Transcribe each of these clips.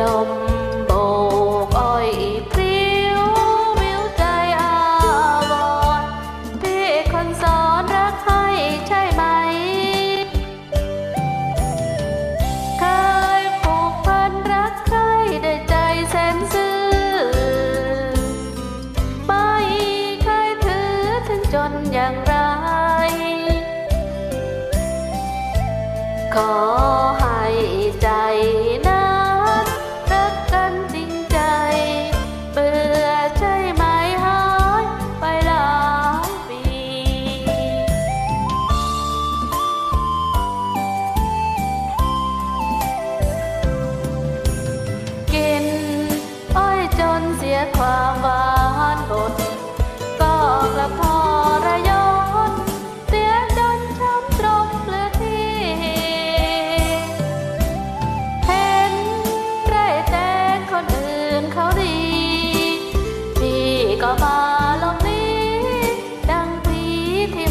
ลมโบกอ้อยพลิ้วมิวใจอาวรพ่คนสอนรักให้ใช่ไหม เคยผูกพันรักใครด้ใจแสนซื่อ ไม่เคยถือถึงจนอย่างไร ขอให้ใจ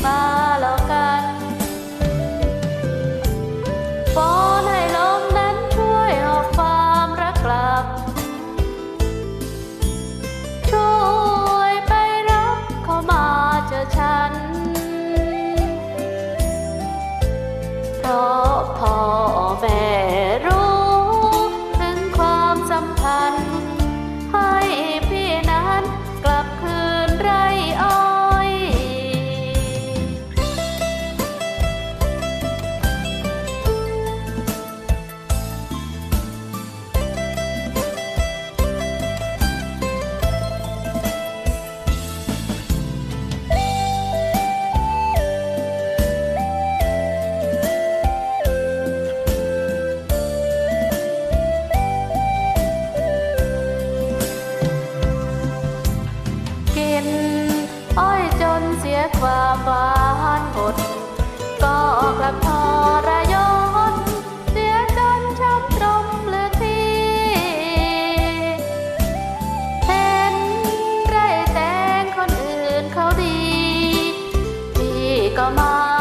bye. พี่ก็